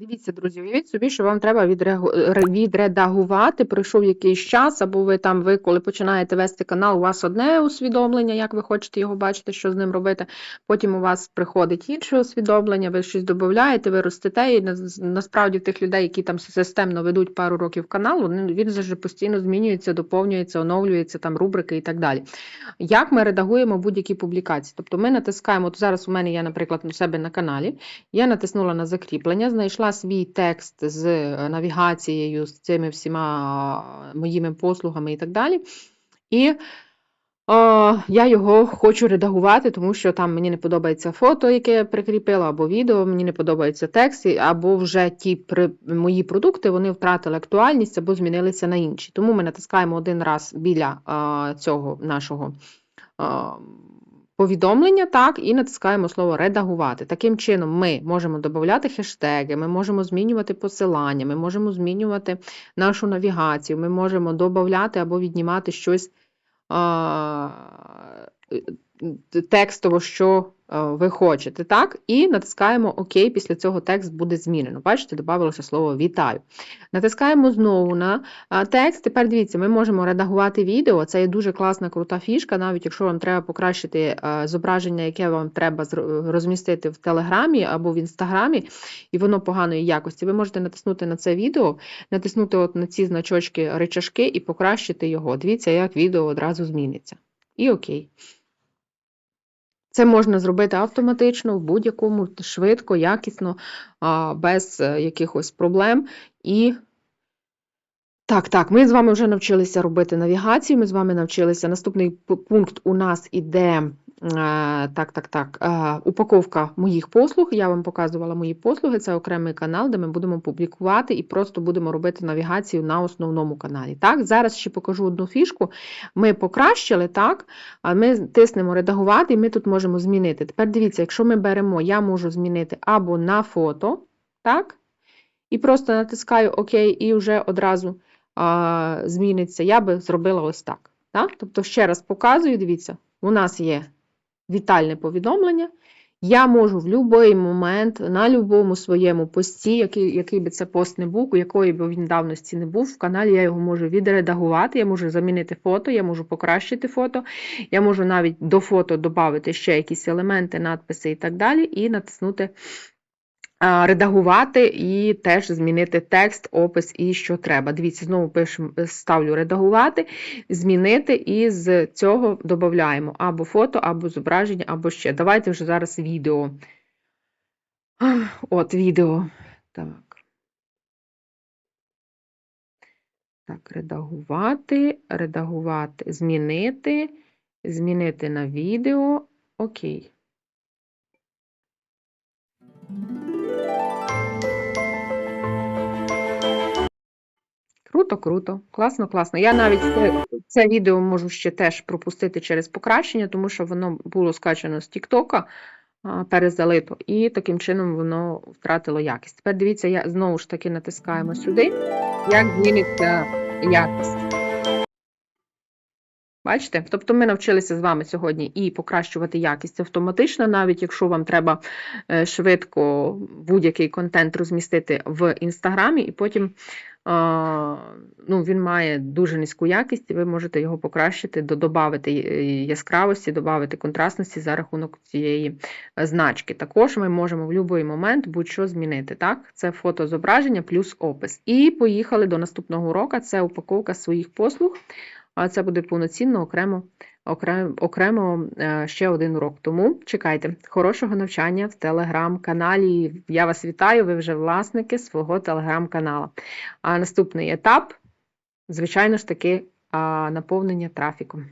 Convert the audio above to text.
Дивіться, друзі, уявіть собі, що вам треба відредагувати, пройшов якийсь час, або ви там, ви коли починаєте вести канал, у вас одне усвідомлення, як ви хочете його бачити, що з ним робити. Потім у вас приходить інше усвідомлення, ви щось додаєте, ви ростете, і насправді тих людей, які там системно ведуть пару років канал, вони- він завжди постійно змінюється, доповнюється, оновлюється, там рубрики і так далі. Як ми редагуємо будь-які публікації? Тобто ми натискаємо, от зараз у мене є, наприклад, у себе на каналі, я натиснула на закріплення, знайшла свій текст з е, навігацією, з цими всіма е, моїми послугами і так далі. І е, я його хочу редагувати, тому що там мені не подобається фото, яке я прикріпила, або відео, мені не подобається текст, або вже ті при, мої продукти вони втратили актуальність або змінилися на інші. Тому ми натискаємо один раз біля цього нашого. Повідомлення, так, і натискаємо слово редагувати. Таким чином, ми можемо додати хештеги, ми можемо змінювати посилання, ми можемо змінювати нашу навігацію, ми можемо додати або віднімати щось текстово, що е, ви хочете, так? І натискаємо ОК, після цього текст буде змінено. Бачите, додавалося слово вітаю. Натискаємо знову на текст. Тепер дивіться, ми можемо редагувати відео. Це є дуже класна, крута фішка, навіть якщо вам треба покращити зображення, яке вам треба розмістити в Телеграмі або в Інстаграмі, і воно поганої якості. Ви можете натиснути на це відео, натиснути от на ці значочки речашки і покращити його. Дивіться, як відео одразу зміниться. І окей. Це можна зробити автоматично, в будь-якому, швидко, якісно, без е, якихось проблем. І так, так, ми з вами вже навчилися робити навігацію, ми з вами навчилися. Наступний пункт у нас іде. Е, Так, так, так. е, Упаковка моїх послуг. Я вам показувала мої послуги. Це окремий канал, де ми будемо публікувати і просто будемо робити навігацію на основному каналі. Так, зараз ще покажу одну фішку. Ми покращили, так, ми тиснемо редагувати, і ми тут можемо змінити. Тепер дивіться, якщо ми беремо, я можу змінити або на фото, так, і просто натискаю ОК, і вже одразу а, зміниться. Я би зробила ось так. так. Тобто, ще раз показую, дивіться, у нас є вітальне повідомлення. Я можу в будь-який момент на будь-якому своєму пості, який, який би це пост не був, у якої б він давності не був, в каналі я його можу відредагувати, я можу замінити фото, я можу покращити фото, я можу навіть до фото додати ще якісь елементи, надписи і так далі, і натиснути редагувати і теж змінити текст, опис і що треба. Дивіться, знову пишемо, ставлю редагувати, змінити, і з цього додаємо або фото, або зображення, або ще. Давайте вже зараз відео. От відео. Так. Так, редагувати, редагувати, змінити, змінити на відео. Окей. Круто, круто, класно, класно. Я навіть це, це відео можу ще теж пропустити через покращення, тому що воно було скачано з Тіктока, перезалито, і таким чином воно втратило якість. Тепер дивіться, я знову ж таки натискаємо сюди, як зміниться якість. Бачите? Тобто ми навчилися з вами сьогодні і покращувати якість автоматично, навіть якщо вам треба е, швидко будь-який контент розмістити в Інстаграмі, і потім ну, він має дуже низьку якість, і ви можете його покращити, додати яскравості, додати контрастності за рахунок цієї е, значки. Також ми можемо в будь-який момент будь-що змінити. Так? Це фото зображення плюс опис. І поїхали до наступного уроку. Це упаковка своїх послуг. А це буде повноцінно окремо, окремо, окремо ще один урок. Тому чекайте хорошого навчання в телеграм-каналі. Я вас вітаю, ви вже власники свого телеграм-канала. А наступний етап, звичайно ж таки, наповнення трафіком.